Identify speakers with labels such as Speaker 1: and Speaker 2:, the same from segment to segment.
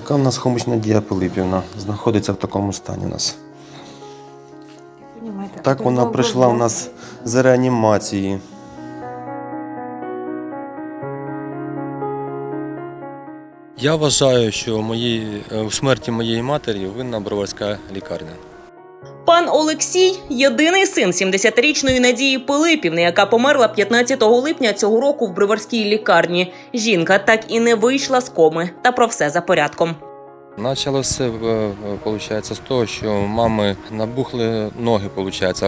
Speaker 1: Така в нас хомична Дія Пилипівна. Знаходиться в такому стані у нас. Так вона прийшла у нас з реанімації. Я вважаю, що в моїй, в смерті моєї матері винна броварська лікарня.
Speaker 2: Пан Олексій єдиний син 70-річної Надії Пилипівни, яка померла 15 липня цього року в броварській лікарні. Жінка так і не вийшла з коми. Та про все за порядком.
Speaker 1: Почало все виходить, з того, що мами набухли ноги, виходить,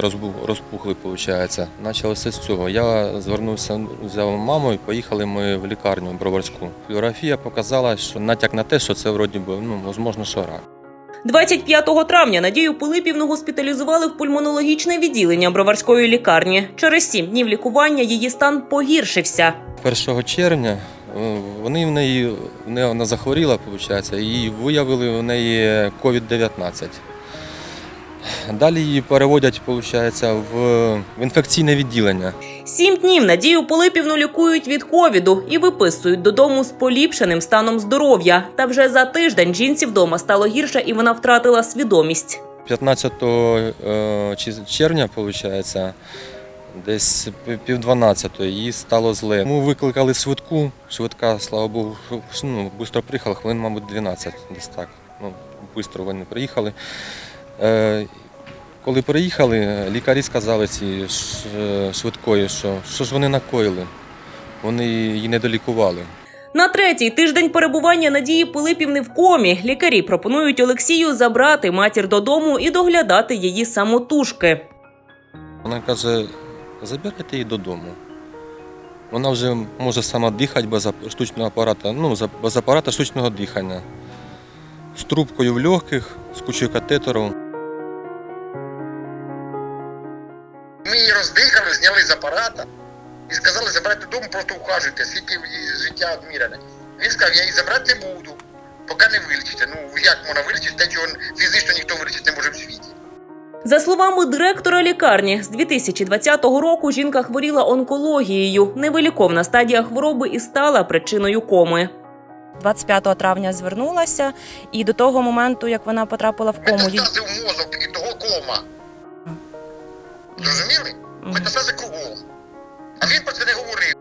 Speaker 1: розпухли, виходить. Почало все з цього. Я звернувся, взяв маму і поїхали ми в лікарню Броварську. Флюорографія показала, що натяк на те, що це вроді би, ну, можливо, що рак.
Speaker 2: 25 травня Надію Пилипівну госпіталізували в пульмонологічне відділення броварської лікарні. Через сім днів лікування її стан погіршився.
Speaker 1: 1 червня е, вони в неї, вона захворіла, виходить, і виявили в неї COVID-19. Далі її переводять, виходить, в інфекційне відділення.
Speaker 2: Сім днів Надію Пилипівну лікують від ковіду і виписують додому з поліпшеним станом здоров'я. Та вже за тиждень жінці вдома стало гірше, і вона втратила свідомість.
Speaker 1: 15 е, червня, виходить, десь пів 12 їй стало зле. Ми викликали швидку. Швидка, слава Богу, ну, швидко приїхала, хвилин, мабуть, 12, десь так. Ну, швидко вони приїхали. Е, коли приїхали, лікарі сказали ці швидкої, що що ж вони накоїли. Вони її не долікували.
Speaker 2: На третій тиждень перебування Надії Пилипівни в комі лікарі пропонують Олексію забрати матір додому і доглядати її самотужки.
Speaker 1: Вона каже, забирайте її додому. Вона вже може сама дихати без штучного апарату, ну, без апарата штучного дихання. З трубкою в легких, з кучою катетерів.
Speaker 3: Роздихали, зняли з апарата і сказали забрати додому, просто ухажуйте, скільки життя відміряне. Він сказав, я її забрати не буду, поки не вилічите. Ну як можна вилічити, те, чого фізично ніхто вилічити не може в світі.
Speaker 2: За словами директора лікарні, з 2020 року жінка хворіла онкологією. Невиліковна стадія хвороби і стала причиною коми.
Speaker 4: 25 травня звернулася, і до того моменту, як вона потрапила в кому, їй-
Speaker 3: Метастази в мозок і того кома. Зрозуміли?
Speaker 4: Мгм.
Speaker 3: Метастази кругом. А він про це не говорив.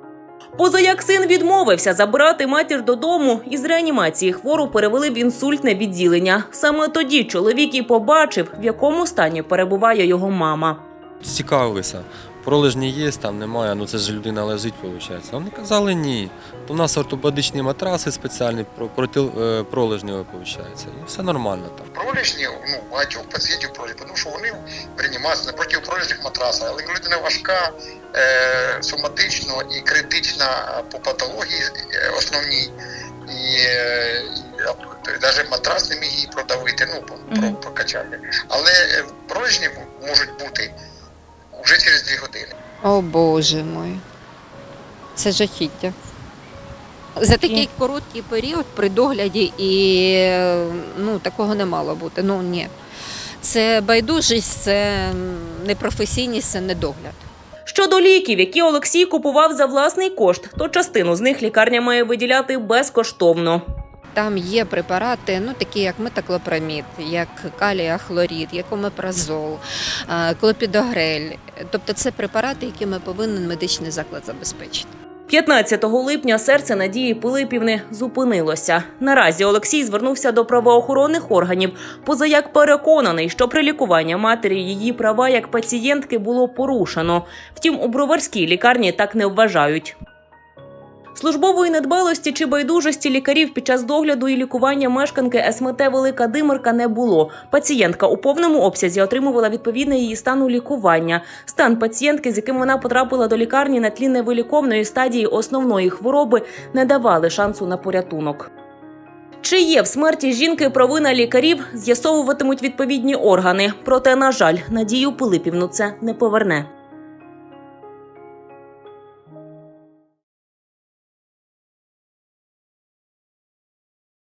Speaker 2: Поза як син відмовився забирати матір додому, із реанімації хвору перевели в інсультне відділення. Саме тоді чоловік і побачив, в якому стані перебуває його мама.
Speaker 1: Цікавилися. Пролежні є, там немає, ну це ж людина лежить, виходить. А Вони казали ні. У нас ортопедичні матраси спеціальні про- проти е, пролежні, виходить. І все нормально там.
Speaker 3: Пролежні, ну, багатьох пацієнтів пролежні, тому що вони приймаються напроти пролежних матрасів. Але людина важка, е, соматично і критична по патології е, основній. І, е, і навіть матрас не міг її продавити, ну, прокачати. Але е, пролежні можуть бути
Speaker 5: О Боже мой. Це жахіття. За такий короткий період при догляді і ну, такого не мало бути. Ну ні. Це байдужість, це непрофесійність, це недогляд.
Speaker 2: Щодо ліків, які Олексій купував за власний кошт, то частину з них лікарня має виділяти безкоштовно.
Speaker 5: Там є препарати, ну такі як метаклопрамід, як калія-хлорід, як омепразол, клопідогрель. Тобто це препарати, якими повинен медичний заклад забезпечити.
Speaker 2: 15 липня серце Надії Пилипівни зупинилося. Наразі Олексій звернувся до правоохоронних органів, позаяк переконаний, що при лікуванні матері її права як пацієнтки було порушено. Втім, у броварській лікарні так не вважають. Службової недбалості чи байдужості лікарів під час догляду і лікування мешканки СМТ Велика Димирка не було. Пацієнтка у повному обсязі отримувала відповідне її стану лікування. Стан пацієнтки, з яким вона потрапила до лікарні на тлі невиліковної стадії основної хвороби, не давали шансу на порятунок. Чи є в смерті жінки провина лікарів, з'ясовуватимуть відповідні органи. Проте, на жаль, Надію Пилипівну це не поверне.